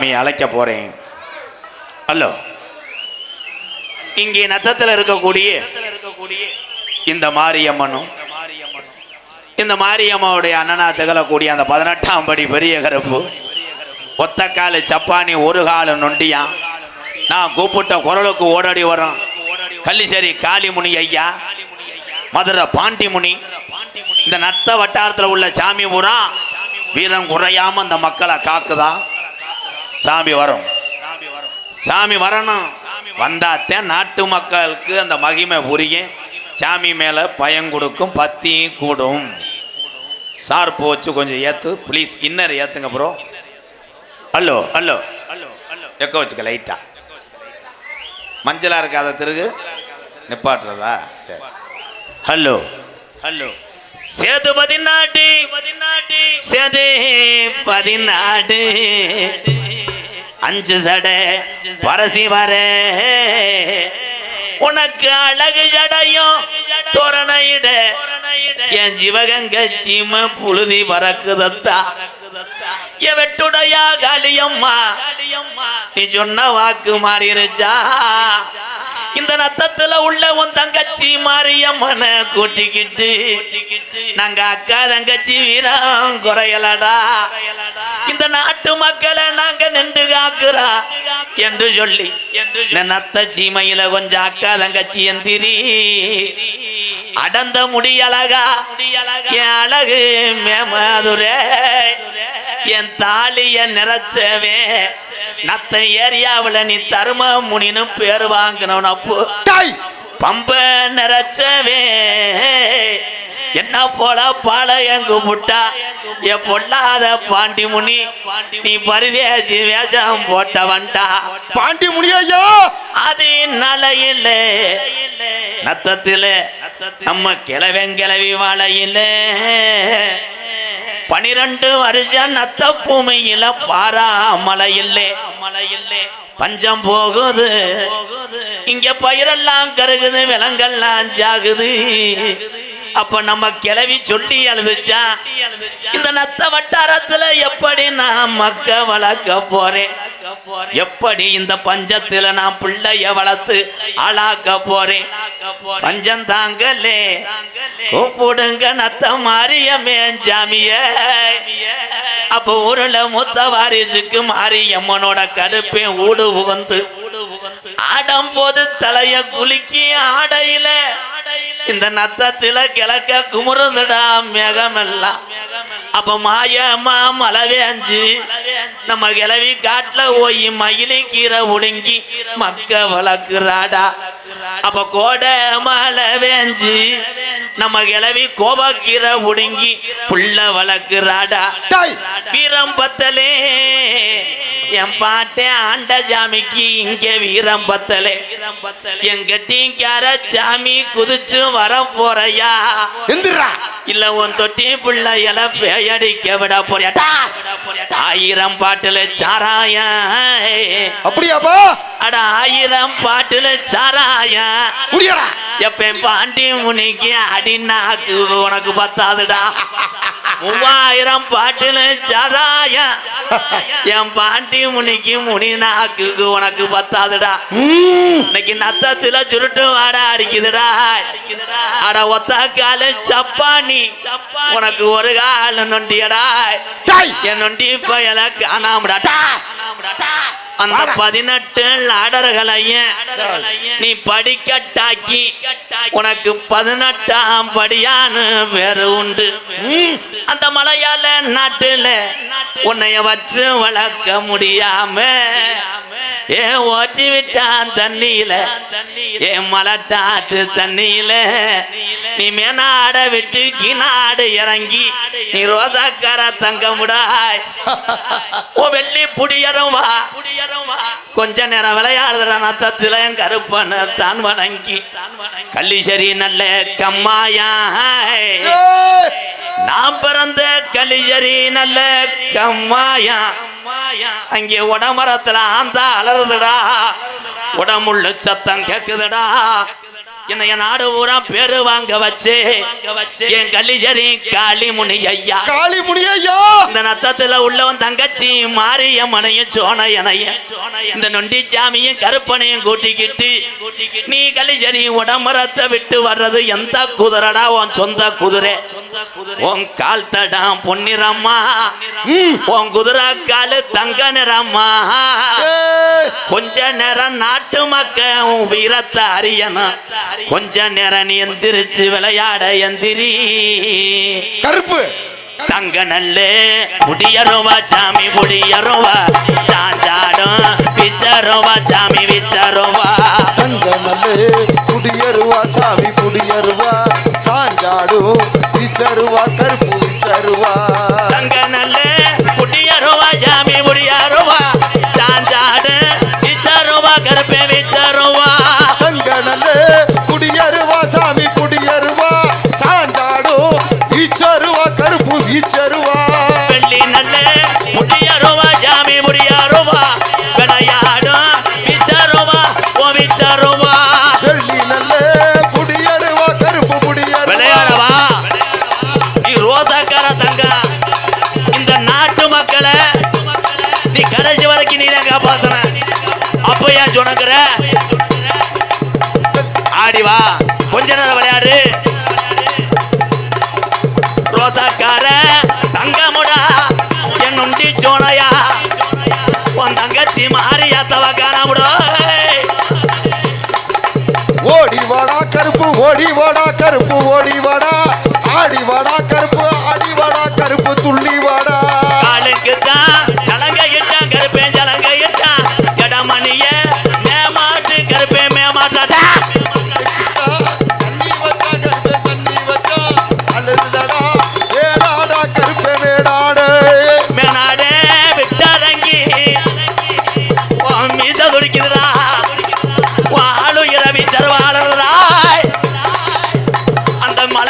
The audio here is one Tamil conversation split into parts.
நீ அழைக்க போறேன். ஹலோ இங்கே நத்தத்தில் இருக்கக்கூடிய இந்த மாரியம்மனும் இந்த மாரியம்மாவுடைய அண்ணனா திகழக்கூடிய அந்த பதினெட்டாம் படி பெரிய கருப்பு. ஒத்த காலு சப்பானி ஒரு காலு நொண்டியான் நான் கூப்பிட்ட குரலுக்கு ஓடடி வரோம் கள்ளிசேரி காளிமுனி ஐயா மதுரை பாண்டிமுனி இந்த நத்த வட்டாரத்தில் உள்ள சாமி பூரா வீரம் குறையாம அந்த மக்களை காக்குதா? சாமி வரும். சாமி வரணும். வந்தாத்தான் நாட்டு மக்களுக்கு அந்த மகிமை புரியும். சாமி மேலே பயம் கொடுக்கும் பத்தியும் கூடும். சார்பு வச்சு கொஞ்சம் ஏத்து. ப்ளீஸ் இன்னர் ஏத்துங்க ப்ரோ ஹலோ ஹலோ எக்க வச்சுக்க லைட்டா மஞ்சளா இருக்காத திருகு. நிப்பாட்டுறதா? சரி. ஹலோ ஹலோ சேது பதினாட்டு. சேது பதினாடு அஞ்சு சடை பரசி வர. உனக்கு அழகு ஜடையும் தோரணையிட என் சிவகங்க சீம புழுதி பறக்குதத்தா. என் வெட்டுடையா காளியம்மா நீ சொன்ன வாக்கு மாறிருச்சா? இந்த நத்தத்துல உள்ள உன் தங்கச்சி மாரியம்மன கூட்டிக்கிட்டு நாங்க அக்கா தங்கச்சி வீரம் குறையலடா. இந்த நாட்டு மக்களை நாங்க நின்று காக்குறா. என்று சொல்லி நத்த சீமையில கொஞ்சம் அக்கா தங்கச்சி எந்திரி. அடந்த முடியழகா என் அழகு மேமதுரே என் தாலிய நிறச்சவே. நத்த ஏரியாவுல நீ தரும முனின்னு பேர் வாங்கணும் அப்போ. பம்ப நிறைச்சவே. என்ன போல பாளையங்கு முட்டா? என் பொல்லாத பாண்டி முனி நீ பரிதேசி வேஷம் போட்டவன்டா. பாண்டி முனியா அது நலையில. நத்தத்தில. நம்ம கிழவன் கிளவி வாழையில. பனிரெண்டு வருஷம் நத்த பூமியில பாரா மலையில்லே மலையில்லே பஞ்சம் போகுது. இங்க பயிரெல்லாம் கருகுது விலங்கெல்லாம் ஜாகுது. அப்ப நம்ம கிளவி சொல்லி எழுதுச்சா இந்த நத்த வட்டாரத்துல எப்படி நான் மக்க வளர்க்க போறேன்? எப்படி இந்த பஞ்சத்துல நான் பிள்ளைய வளர்த்து ஆளாக்க போறேன்? பஞ்சம் தாங்கலே. கூப்பிடுங்க நத்த மாரியமே ஜாமிய. அப்ப ஊருல முத்த வாரிசுக்கு மாரியம்மனோட கடுப்பே ஊடு உகந்து ஆடம் போது தலைய குலுக்கி ஆடையில இந்த நத்தத்தில கிழக்க குமுறுந்துடா மேகமெல்லாம். அப்ப மாயம்மா மழை வேஞ்சு நம்ம கிளவி காட்டுல போய் மயிலை கீரை ஒடுங்கி மக்க வளர்க்குறாடா. அப்ப கோடை மழை வேஞ்சு நம்ம கிளவி கோபக்கீரை ஒடுங்கி புள்ள வளர்க்குறாடா. வீரம் பத்தலே. என் பாட்டே ஆண்ட ஜாமிக்கு இங்க வீரம் பத்தலே. எங்க டீங்கார சாமி குதிச்சு வர போறையா? எந்திரா. இல்ல உன் தொட்டி பிள்ளையல பேயடிக்க விட போறியாடா ஆயிரம் பாட்டுல சாராயா அப்படியாப்பா? அட ஆயிரம் பாட்டுல சாராயா எப்ப பாண்டி முனிக்கு அடிநாக்கு உனக்கு பத்தாதுடா. மூவாயிரம் பாட்டுல சாராயா என் பாண்டி முனிக்கு முனி நாக்குக்கு உனக்கு பத்தாதுடா. இன்னைக்கு நத்தத்துல சுருட்டு வாட அடிக்குதுடா. அட ஒத்த கால சப்பானி. உனக்கு ஒரு கால நொண்டியடா. டாய். என் நொண்டி பயல காணாமடா. அந்த. பதினெட்டு லாடர்களையும் நீ படிக்கட்டாக்கி உனக்கு பதினெட்டாம் படியான்னு வேறு உண்டு. அந்த மலையாள நாட்டுல உன்னைய வச்சு வளர்க்க முடியாம ஏ ஓட்டி விட்டான் தண்ணியில? ஏ மலட்டாட்டு தண்ணியில? நீ மேனாட விட்டு கிநாடு இறங்கி நீ ரோசாக்கார தங்க முடாய் ஓ வெள்ளி புடியரும் வா. கொஞ்ச நேரம் விளையாடுற நத்தத்துல என் கருப்பனை தான் வணங்கி. கள்ளிசரி நல்ல கம்மாயா ஏய், நான் பிறந்த கலிஜரி நல்ல கம்மாயா. அங்கே உடமரத்துல ஆந்தா அலறுதுடா உடம்புள்ள சத்தம் கேக்குதுடா. என்ன என் நாடு ஊரா பேரு வாங்க வச்சு. என் கல்லிச்சேரி காளி முனி ஐயா. காளி முனியா இந்த நத்தத்துல உள்ளவன் தங்கச்சி மாரியம்மனையும் சோனையனையும். இந்த நொண்டி சாமியும் கருப்பனையும் கூட்டிக்கிட்டு நீ கலிஜனி உடம்பரத்தை விட்டு வர்றது எந்த குதிரடா? உன் சொந்த குதிரை. உன் கால் தடாம் பொன்னிறம்மா. உன் குதிரை காலு தங்க நிறம்மா. கொஞ்ச நேரம் நாட்டு மக்க உன் வீரத்தை அறியணும். கொஞ்ச நேரம் எந்திரிச்சு விளையாட எந்திரி. கருப்பு. தங்க நல்லே முடியருவா சாமி முடியருவா. சாஞ்சாடும் விச்சருவா சாமி விச்சருவா. தங்க நல்லே குடியருவா சாமி குடியருவா சாஞ்சாடு விச்சருவா கருப்பு விச்சருவா தங்க நல்லே முடியருவா சாமி முடியருவா. சாஞ்சாடு விச்சருவா கருப்பே விச்சருவா. தங்க நல்லே குடியருவா சாமி குடியருவா. சாஞ்சாடு விச்சருவா கருப்பு விச்சருவா வெள்ளி நல்லே முடியருவா சாமி முடியருவா. விளையாடும் விச்சருவா ஓ விச்சருவா. சொந்தக்கார தங்கமுடா என் நுண்டி சோனையா உன் தங்கச்சி மாறியா தவ காணாமுடோ ஓடி வாடா கருப்பு ஓடி வாடா கருப்பு ஓடி வாடா. ஆடி வாடா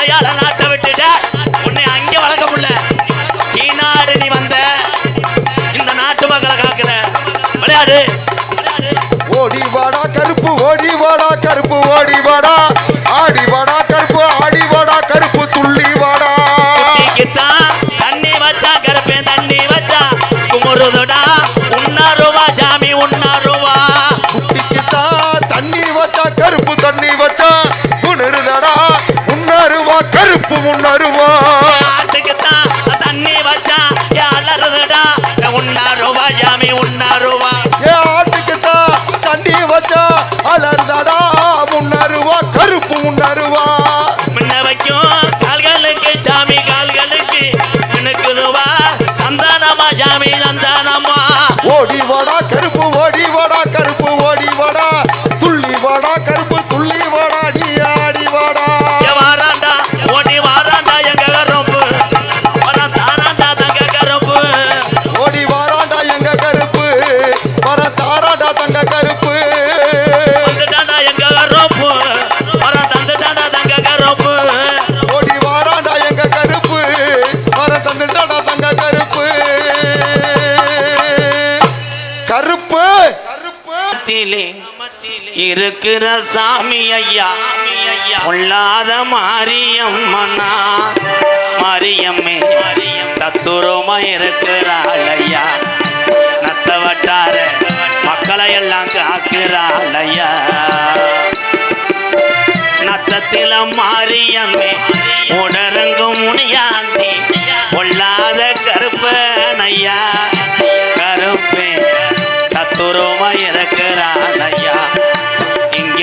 மலையாள நாட்டை விட்டுட்ட. உன்னை அங்கே வளர்க்க முடியல. கீநாடு நீ வந்த. இந்த நாட்டு மக்களை காக்குற. விளையாடு. ஓடி வாடா கருப்பு ஓடி வாடா கருப்பு ஓடி வாடா. ஆடி வாடா கருப்பு ஆடி வாடா கருப்பு துள்ளி வாடா. தண்ணி வச்சா கருப்பேன் தண்ணி வச்சா. குமுறுதுடா உன்னாருவா முன்னருவா ஆட்டுக்குத்தான் தண்ணி வச்சா அலறுதுடா உன்னாருவா சாமி உன்னாருவா? ஏ ஆட்டுக்குத்தான் தண்ணி வச்சா அலர்தடா? முன்னருவா கருப்பு முன்னருவா? முன்ன வைக்கும் கால்களுக்கு சாமி கால்களுக்கு எனக்குதுவா சந்தானமா சாமி சந்தானமா? ஓடி வாடா இருக்கிற சாமி ஐயா பொல்லாத மாரியம்மனா. மாரியம்மே தத்துரமா இருக்கிறாள் ஐயா நத்த வட்டார மக்களை எல்லாம் காக்கிறாள் ஐயா நத்தத்தில மாரியம்மே உடரங்கும் முனியாண்டி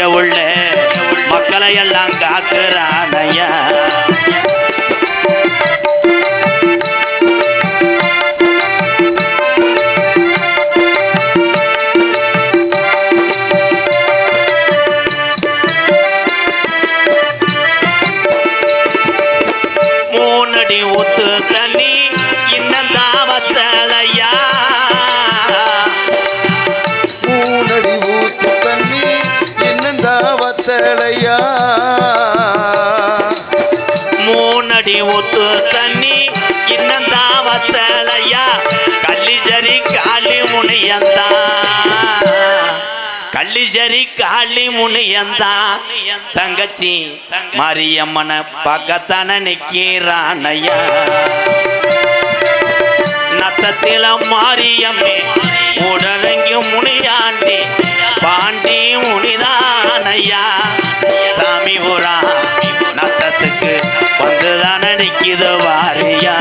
இங்க உள்ள மக்களை எல்லாம் காக்குறானையா மூணடி ஊத்து தண்ணி இன்னும் தாவத்தலையா? கள்ளிச்சரி காளி முனியந்தா. கள்ளிசரி காளி முனியந்தான் தங்கச்சி மரியம்மனை பக்கத்தான நிக்கிறானையா நத்தத்தில மாரியம்மே உடலங்கி முனியாண்டி பாண்டி முனிதானையா சாமி புறா வந்துதான வாரியா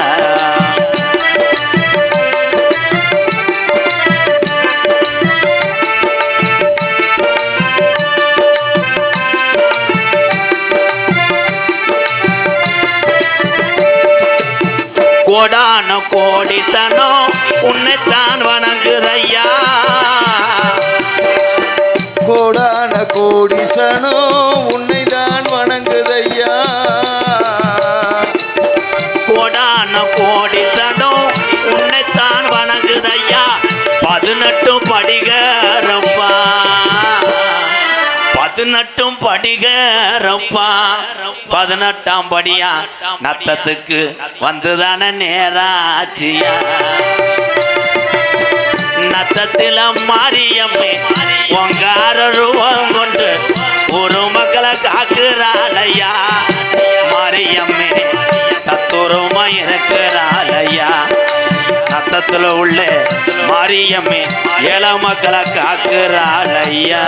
கோடான கோடிசனோ உன்னைத்தான் வணங்குதையா? கோடான கோடிசனோ கோடான கோடி சடம். உன்னைத்தான் வணங்குதையா? பதினெட்டும் படிகரப்பா. பதினெட்டும் படிகரப்பா. பதினெட்டாம் படியா? நத்தத்துக்கு வந்துதான நேராச்சியா? நத்தத்தில மாரியம்மே உங்க ரூபம் கொண்டு ஒரு மக்களை காக்குறாளையா உலகத்துல உள்ள மாரியம்மே ஏழா மக்களை காக்குறாள் ஐயா.